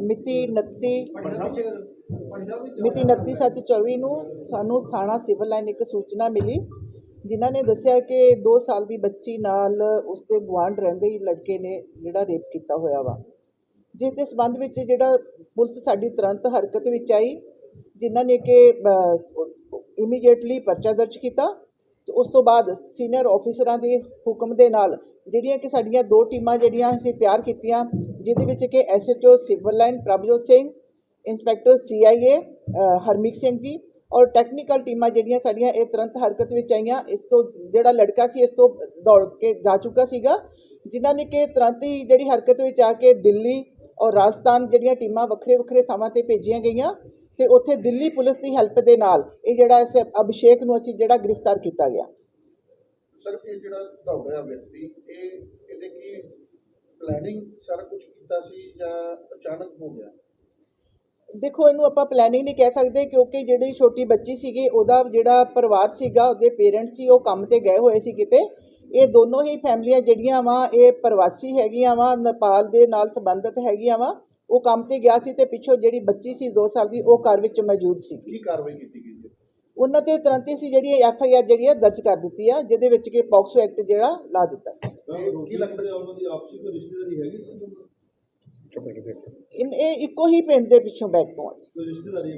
ਮਿਤੀ 29 ਮਿਤੀ 29/7/24 ਨੂੰ ਸਾਨੂੰ ਥਾਣਾ ਸਿਵਲ ਲਾਈਨ ਇੱਕ ਸੂਚਨਾ ਮਿਲੀ, ਜਿਨ੍ਹਾਂ ਨੇ ਦੱਸਿਆ ਕਿ 2 ਸਾਲ ਦੀ ਬੱਚੀ ਨਾਲ ਉਸਦੇ ਗੁਆਂਢ ਰਹਿੰਦੇ ਹੀ ਲੜਕੇ ਨੇ ਜਿਹੜਾ ਰੇਪ ਕੀਤਾ ਹੋਇਆ ਵਾ। ਜਿਸ ਦੇ ਸਬੰਧ ਵਿੱਚ ਜਿਹੜਾ ਪੁਲਿਸ ਸਾਡੀ ਤੁਰੰਤ ਹਰਕਤ ਵਿੱਚ ਆਈ, ਜਿਨ੍ਹਾਂ ਨੇ ਕਿ ਇਮੀਡੀਏਟਲੀ ਪਰਚਾ ਦਰਜ ਕੀਤਾ, ਤੇ ਉਸ ਤੋਂ ਬਾਅਦ ਸੀਨੀਅਰ ਆਫੀਸਰਾਂ ਦੇ ਹੁਕਮ ਦੇ ਨਾਲ ਜਿਹੜੀਆਂ ਕਿ ਸਾਡੀਆਂ ਦੋ ਟੀਮਾਂ ਜਿਹੜੀਆਂ ਅਸੀਂ ਤਿਆਰ ਕੀਤੀਆਂ ਜਿਹਦੇ ਵਿੱਚ ਕਿ SHO civil line Prabhjot Singh, inspector CIA Harmeet Singh ji ਔਰ ਟੈਕਨੀਕਲ ਟੀਮਾਂ ਜਿਹੜੀਆਂ ਸਾਡੀਆਂ ਇਹ ਤੁਰੰਤ ਹਰਕਤ ਵਿੱਚ ਆਈਆਂ। ਇਸ ਤੋਂ ਜਿਹੜਾ ਲੜਕਾ ਸੀ, ਇਸ ਤੋਂ ਦੌੜ ਕੇ ਜਾ ਚੁੱਕਾ ਸੀਗਾ, ਜਿਨ੍ਹਾਂ ਨੇ ਕਿ ਤੁਰੰਤ ਹੀ ਜਿਹੜੀ ਹਰਕਤ ਵਿੱਚ ਆ ਕੇ ਦਿੱਲੀ ਔਰ ਰਾਜਸਥਾਨ ਜਿਹੜੀਆਂ ਟੀਮਾਂ ਵੱਖਰੇ ਵੱਖਰੇ ਥਾਵਾਂ ਤੇ ਭੇਜੀਆਂ ਗਈਆਂ ਤੇ ਉੱਥੇ ਦਿੱਲੀ ਪੁਲਿਸ ਦੀ ਹੈਲਪ ਦੇ ਨਾਲ ਇਹ ਜਿਹੜਾ ਇਸ ਅਭਿਸ਼ੇਕ ਨੂੰ ਅਸੀਂ ਜਿਹੜਾ ਗ੍ਰਿਫਤਾਰ ਕੀਤਾ ਗਿਆ। ਸਰ, ਇਹ ਜਿਹੜਾ ਦੌੜਿਆ ਵਿਅਕਤੀ, ਇਹ ਪਲੈਨਿੰਗ ਸਾਰਾ ਕੁਝ ਕੀਤਾ ਸੀ ਜਾਂ ਅਚਾਨਕ ਹੋ ਗਿਆ? ਦੇਖੋ ਇਹਨੂੰ ਆਪਾਂ ਪਲੈਨਿੰਗ ਨਹੀਂ ਕਹਿ ਸਕਦੇ ਕਿਉਂਕਿ ਜਿਹੜੀ ਛੋਟੀ ਬੱਚੀ ਸੀਗੀ ਉਹਦਾ ਜਿਹੜਾ ਪਰਿਵਾਰ ਸੀਗਾ ਉਹਦੇ ਪੇਰੈਂਟਸ ਸੀ ਉਹ ਕੰਮ ਤੇ ਗਏ ਹੋਏ ਸੀ ਕਿਤੇ। ਇਹ ਦੋਨੋਂ ਹੀ ਫੈਮਲੀਆਂ ਜਿਹੜੀਆਂ ਵਾ ਇਹ ਪ੍ਰਵਾਸੀ ਹੈਗੀਆਂ ਵਾ ਨੇਪਾਲ ਦੇ ਨਾਲ ਸੰਬੰਧਿਤ ਹੈਗੀਆਂ ਵਾ। ਉਹ ਕੰਮ ਤੇ ਗਿਆ ਸੀ ਤੇ ਪਿੱਛੋਂ ਜਿਹੜੀ ਬੱਚੀ ਸੀ 2 ਸਾਲ ਦੀ ਉਹ ਘਰ ਵਿੱਚ ਮੌਜੂਦ ਸੀ ਕੀ ਕਾਰਵਾਈ ਕੀਤੀ ਗਈ? ਉਹਨਾਂ ਤੇ ਤੁਰੰਤ ਹੀ ਸੀ ਜਿਹੜੀ ਐਫ ਆਈ ਆਰ ਜਿਹੜੀ ਹੈ ਦਰਜ ਕਰ ਦਿੱਤੀ ਆ ਜਿਹਦੇ ਵਿੱਚ ਕਿ ਪੌਕਸੋ ਐਕਟ ਜਿਹੜਾ ਲਾ ਦਿੱਤਾ। ਇਹ ਕੀ ਲੱਗਦਾ ਉਹਨਾਂ ਦੀ ਆਪਸੀ ਕੋਈ ਰਿਸ਼ਤੇਦਾਰੀ ਹੈਗੀ ਸੀ? ਇਨ ਇਹ ਇੱਕੋ ਹੀ ਪਿੰਡ ਦੇ ਪਿੱਛੋਂ ਬੈਕ ਤੋਂ ਆ ਰਿਸ਼ਤੇਦਾਰੀ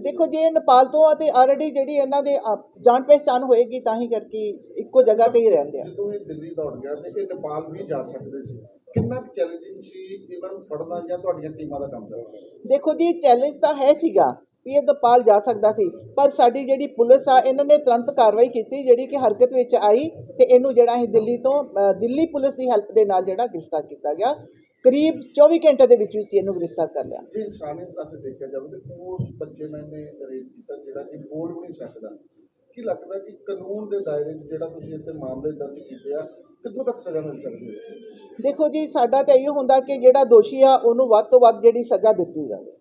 ਦੇਖੋ ਜੇ ਨੇਪਾਲ ਤੋਂ ਆ ਤੇ ਆਲਰੇਡੀ ਜਿਹੜੀ ਇਹਨਾਂ ਦੇ ਜਾਣ ਪਹਿਚਾਣ ਹੋਏਗੀ ਤਾਂ ਹੀ ਕਰਕੇ ਇੱਕੋ ਜਗ੍ਹਾ ਤੇ ਹੀ ਰਹਿੰਦੇ ਆ। ਜਦੋਂ ਇਹ ਦਿੱਲੀ ਦੌੜ ਗਿਆ ਤੇ ਇਹ ਨੇਪਾਲ ਵੀ ਜਾ ਸਕਦੇ ਸੀ। ਕਿੰਨਾ ਚੈਲੰਜਿੰਗ ਸੀ ਇਹਨਾਂ ਨੂੰ ਫੜਨਾ ਜਾਂ ਤੁਹਾਡੀਆਂ ਟੀਮਾਂ ਦਾ ਕੰਮ ਕਰਨਾ? ਦੇਖੋ ਜੀ ਚੈਲੰਜ ਤਾਂ ਹੈ ਸੀਗਾ ਵੀ ਇਹ ਨੇਪਾਲ ਜਾ ਸਕਦਾ ਸੀ। ਪਰ ਸਾਡੀ ਜਿਹੜੀ ਪੁਲਿਸ ਆ ਇਹਨਾਂ ਨੇ ਤੁਰੰਤ ਕਾਰਵਾਈ ਕੀਤੀ ਜਿਹੜੀ ਕਿ ਹਰਕਤ ਵਿੱਚ ਆਈ ਤੇ ਇਹਨੂੰ ਜਿਹੜਾ ਅਸੀਂ ਦਿੱਲੀ ਤੋਂ ਦਿੱਲੀ ਪੁਲਿਸ ਦੀ ਹੈਲਪ ਦੇ ਨਾਲ ਜਿਹੜਾ ਗ੍ਰਿਫਤਾਰ ਕੀਤਾ ਗਿਆ। ਕਰੀਬ 24 ਘੰਟੇ ਦੇ ਵਿੱਚ ਵਿੱਚ ਇਹਨੂੰ ਗ੍ਰਿਫਤਾਰ ਕਰ ਲਿਆ। ਜੇ ਇਨਸਾਨੀਅਤ ਦਾ ਦੇਖਿਆ ਜਾਵੇ ਤੇ ਉਸ ਬੱਚੇ ਨੇ ਇਹਨੇ ਰੇਪ ਕੀਤਾ ਜਿਹੜਾ ਕਿ ਬੋਲ ਵੀ ਨਹੀਂ ਸਕਦਾ। ਕੀ ਲੱਗਦਾ ਕਿ ਕਾਨੂੰਨ ਦੇ ਦਾਇਰੇ 'ਚ ਜਿਹੜਾ ਤੁਸੀਂ ਇੱਥੇ ਮਾਮਲੇ ਦਰਜ ਕੀਤੇ ਆ ਕਿੱਥੋਂ ਤੱਕ ਸਜ਼ਾ ਮਿਲ ਸਕਦੀ ਹੈ? ਦੇਖੋ ਜੀ ਸਾਡਾ ਤਾਂ ਇਹ ਹੁੰਦਾ ਕਿ ਜਿਹੜਾ ਦੋਸ਼ੀ ਆ ਉਹਨੂੰ ਵੱਧ ਤੋਂ ਵੱਧ ਜਿਹੜੀ ਸਜ਼ਾ ਦਿੱਤੀ ਜਾਵੇ।